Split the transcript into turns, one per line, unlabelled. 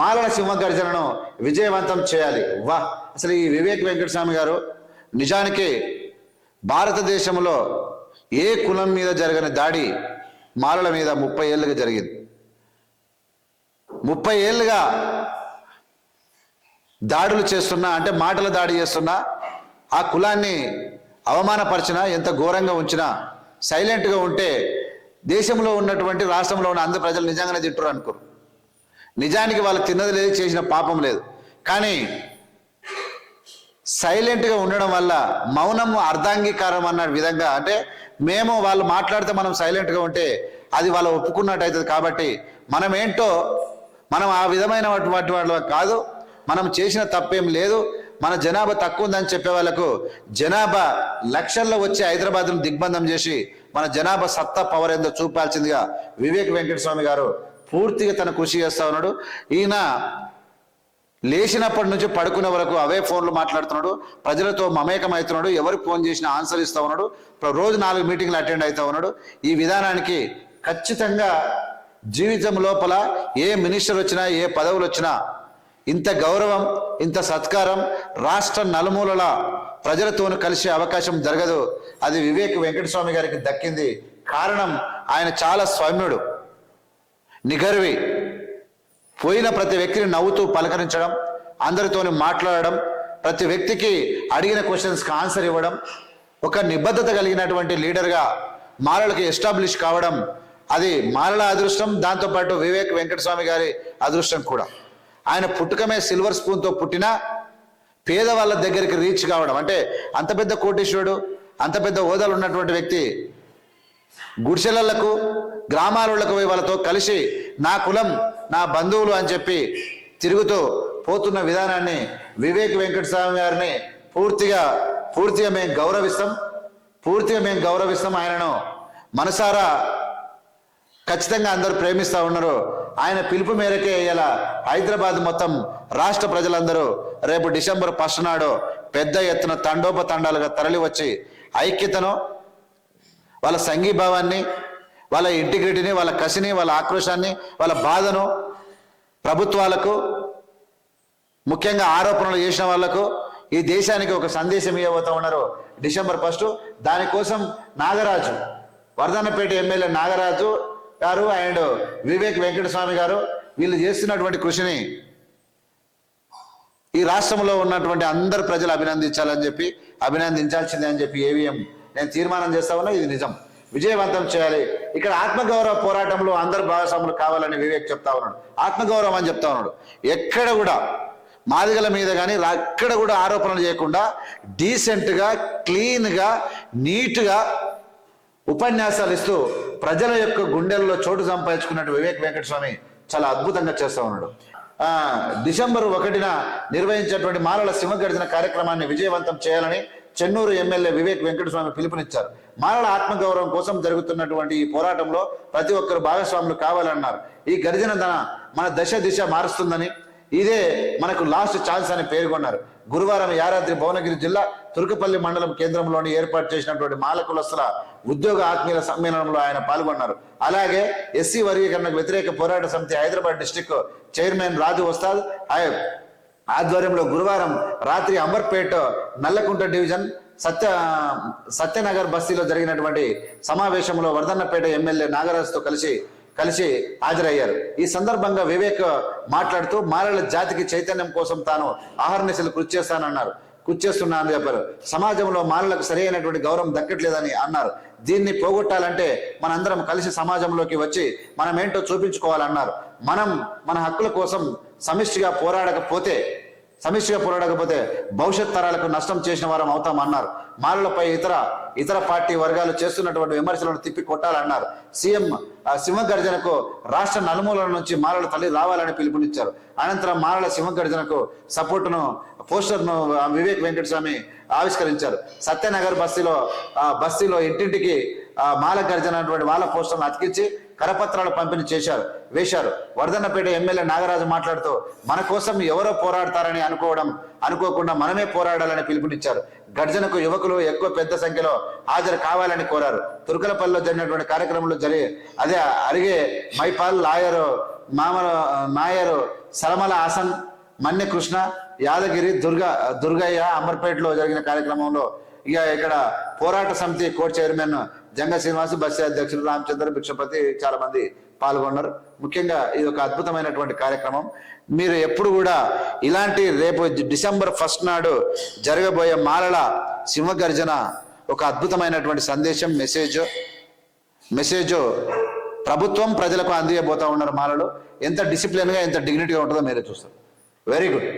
మాలల సింహగర్జనను విజయవంతం చేయాలి. వా అసలు ఈ వివేక్ వెంకటస్వామి గారు నిజానికి భారతదేశంలో ఏ కులం మీద జరగని దాడి మాలల మీద ముప్పై ఏళ్ళుగా జరిగింది. ముప్పై ఏళ్ళుగా దాడులు చేస్తున్నా అంటే మాటల దాడి చేస్తున్నా ఆ కులాన్ని అవమానపరిచినా ఎంత ఘోరంగా ఉంచినా సైలెంట్గా ఉంటే దేశంలో ఉన్నటువంటి రాష్ట్రంలో ఉన్న అందరు ప్రజలు నిజంగానే తింటారు అనుకోరు. నిజానికి వాళ్ళు తిన్నది లేదు చేసిన పాపం లేదు. కానీ సైలెంట్గా ఉండడం వల్ల మౌనం అర్ధాంగీకారం అన్న విధంగా అంటే మేము వాళ్ళు మాట్లాడితే మనం సైలెంట్గా ఉంటే అది వాళ్ళు ఒప్పుకున్నట్టు అవుతుంది కాబట్టి మనం ఏంటో మనం ఆ విధమైన వాటి వాళ్ళ కాదు మనం చేసిన తప్పేం లేదు. మన జనాభా తక్కువ ఉందని చెప్పే వాళ్ళకు జనాభా లక్షల్లో వచ్చి హైదరాబాద్ను దిగ్బంధం చేసి మన జనాభా సత్తా పవర్ ఏందో చూపాల్సిందిగా వివేక్ వెంకటస్వామి గారు పూర్తిగా తన కృషి చేస్తూ ఉన్నాడు. ఈయన లేచినప్పటి నుంచి పడుకునే వరకు అవే ఫోన్లు మాట్లాడుతున్నాడు. ప్రజలతో మమేకం అవుతున్నాడు ఎవరికి ఫోన్ చేసినా ఆన్సర్ ఇస్తూ ఉన్నాడు. ప్ర- రోజు నాలుగు మీటింగ్లు అటెండ్ అవుతూ ఉన్నాడు. ఈ విధానానికి ఖచ్చితంగా జీవితం లోపల ఏ మినిస్టర్ వచ్చినా ఏ పదవులు వచ్చినా ఇంత గౌరవం ఇంత సత్కారం రాష్ట్ర నలుమూలల ప్రజలతోనూ కలిసే అవకాశం జరగదు. అది వివేక్ వెంకటస్వామి గారికి దక్కింది. కారణం ఆయన చాలా సౌమ్యుడు నిగర్వి. పోయిన ప్రతి వ్యక్తిని నవ్వుతూ పలకరించడం అందరితోని మాట్లాడడం ప్రతి వ్యక్తికి అడిగిన క్వశ్చన్స్కి ఆన్సర్ ఇవ్వడం ఒక నిబద్ధత కలిగినటువంటి లీడర్గా మాలలకు ఎస్టాబ్లిష్ కావడం అది మాలల అదృష్టం దాంతోపాటు వివేక్ వెంకటస్వామి గారి అదృష్టం కూడా. ఆయన పుట్టుకమే సిల్వర్ స్పూన్తో పుట్టినా పేదవాళ్ళ దగ్గరికి రీచ్ కావడం. అంటే అంత పెద్ద కోటీశ్వరుడు అంత పెద్ద హోదాలు ఉన్నటువంటి వ్యక్తి గుడిసెలలకు గ్రామాలకు వాళ్ళతో కలిసి నా కులం నా బంధువులు అని చెప్పి తిరుగుతూ పోతున్న విధానాన్ని వివేక్ వెంకటస్వామి గారిని పూర్తిగా పూర్తిగా మేము గౌరవిస్తాం. పూర్తిగా మేము గౌరవిస్తాం ఆయనను. మనసారా ఖచ్చితంగా అందరూ ప్రేమిస్తూ ఉన్నారు. ఆయన పిలుపు మేరకే ఇలా హైదరాబాద్ మొత్తం రాష్ట్ర ప్రజలందరూ రేపు డిసెంబర్ ఫస్ట్ నాడు పెద్ద ఎత్తున తండోపతండాలుగా తరలివచ్చి ఐక్యతను వాళ్ళ సంఘీభావాన్ని వాళ్ళ ఇంటిగ్రిటీని వాళ్ళ కసిని వాళ్ళ ఆక్రోశాన్ని వాళ్ళ బాధను ప్రభుత్వాలకు ముఖ్యంగా ఆరోపణలు చేసిన వాళ్ళకు ఈ దేశానికి ఒక సందేశం ఇవ్వబోతా ఉన్నారు. డిసెంబర్ ఫస్ట్ దానికోసం నాగరాజు వరదానపేట ఎమ్మెల్యే నాగరాజు గారు అండ్ వివేక్ వెంకటస్వామి గారు వీళ్ళు చేస్తున్నటువంటి కృషిని ఈ రాష్ట్రంలో ఉన్నటువంటి అందరు ప్రజలు అభినందించాలని చెప్పి అభినందించాల్సిందే అని చెప్పి ఏవిఎం నేను తీర్మానం చేస్తా ఉన్నా ఇది నిజం. విజయవంతం చేయాలి. ఇక్కడ ఆత్మగౌరవ పోరాటంలో అందరు భాగస్వాములు కావాలని వివేక్ చెప్తా ఉన్నాడు. ఆత్మగౌరవం అని చెప్తా ఉన్నాడు. ఎక్కడ కూడా మాదిగల మీద కానీ ఎక్కడ కూడా ఆరోపణలు చేయకుండా డీసెంట్గా క్లీన్గా నీట్గా ఉపన్యాసాలు ఇస్తూ ప్రజల యొక్క గుండెల్లో చోటు సంపాదించుకున్నట్టు వివేక్ వెంకటస్వామి చాలా అద్భుతంగా చేస్తా ఉన్నాడు. డిసెంబర్ ఒకటిన నిర్వహించేటువంటి మాలల సింహగర్జన కార్యక్రమాన్ని విజయవంతం చేయాలని చెన్నూరు ఎమ్మెల్యే వివేక్ వెంకటస్వామి పిలుపునిచ్చారు. మాలల ఆత్మగౌరవం కోసం జరుగుతున్నటువంటి ఈ పోరాటంలో ప్రతి ఒక్కరు భాగస్వాములు కావాలన్నారు. ఈ గర్జన తన మన దశ దిశ మారుస్తుందని ఇదే మనకు లాస్ట్ ఛాన్స్ అని పేర్కొన్నారు. గురువారం యారాద్రి భువనగిరి జిల్లా తురుకపల్లి మండలం కేంద్రంలోని ఏర్పాటు చేసినటువంటి మాలకులస్తుల ఉద్యోగ ఆత్మీయుల సమ్మేళనంలో ఆయన పాల్గొన్నారు. అలాగే ఎస్సీ వర్గీకరణకు వ్యతిరేక పోరాట సమితి హైదరాబాద్ డిస్టిక్ చైర్మన్ రాజు వస్తాద్ ఆధ్వర్యంలో గురువారం రాత్రి అంబర్పేట నల్లకుంట డివిజన్ సత్య సత్యనగర్ బస్తీలో జరిగినటువంటి సమావేశంలో వర్ధన్నపేట ఎమ్మెల్యే నాగరాజుతో కలిసి కలిసి హాజరయ్యారు. ఈ సందర్భంగా వివేక్ మాట్లాడుతూ మాలల జాతికి చైతన్యం కోసం తాను ఆహర్నిశలు కృషి చేస్తానన్నారు. కృషి అని చెప్పారు. సమాజంలో మహిళలకు సరైనటువంటి గౌరవం దక్కట్లేదని అన్నారు. దీన్ని పోగొట్టాలంటే మనందరం కలిసి సమాజంలోకి వచ్చి మనం ఏంటో చూపించుకోవాలన్నారు. మనం మన హక్కుల కోసం సమిష్టిగా పోరాడకపోతే సమిష్టిగా పోరాడకపోతే భవిష్యత్ తరాలకు నష్టం చేసిన వారం అవుతామన్నారు మాలలపై ఇతర ఇతర పార్టీ వర్గాలు చేస్తున్నటువంటి విమర్శలను తిప్పి కొట్టాలన్నారు సీఎం ఆ, సింహగర్జనకు రాష్ట్ర నలుమూలల నుంచి మాలల తల్లి రావాలని పిలుపునిచ్చారు. అనంతరం మాలల సింహగర్జనకు సపోర్టును పోస్టర్ను వివేక్ వెంకటస్వామి ఆవిష్కరించారు. సత్యనగర్ బస్తీలో బస్తీలో ఇంటింటికి మాల గర్జన అటువంటి వాళ్ళ పోస్టర్ను అతికించి కరపత్రాలు పంపిణీ చేశారు వేశారు. వర్ధన్నపేట ఎమ్మెల్యే నాగరాజు మాట్లాడుతూ మన కోసం ఎవరో పోరాడతారని అనుకోవడం అనుకోకుండా మనమే పోరాడాలని పిలుపునిచ్చారు. గర్జనకు యువకులు ఎక్కువ పెద్ద సంఖ్యలో హాజరు కావాలని కోరారు. తుర్కలపల్లిలో జరిగినటువంటి కార్యక్రమంలో జరిగి అదే అరిగే మైపాల్ లాయరు మామల మాయరు సలమల హాసన్ మన్నె కృష్ణ యాదగిరి దుర్గా దుర్గయ్య అమర్పేటలో జరిగిన కార్యక్రమంలో ఇక ఇక్కడ పోరాట సమితి కోర్టు చైర్మన్ జంగ శ్రీనివాస్ బస్సు అధ్యక్షులు రామచంద్ర భిక్షపతి చాలా మంది పాల్గొన్నారు. ముఖ్యంగా ఇది ఒక అద్భుతమైనటువంటి కార్యక్రమం. మీరు ఎప్పుడు కూడా ఇలాంటి రేపు డిసెంబర్ ఫస్ట్ నాడు జరగబోయే మాలల సింహగర్జన ఒక అద్భుతమైనటువంటి సందేశం మెసేజ్. మెసేజ్ ప్రభుత్వం ప్రజలకు అందియబోతా ఉన్నారు మాలలు. ఎంత డిసిప్లిన్గా ఎంత డిగ్నిటీగా ఉంటుందో మీరే చూస్తారు. Very good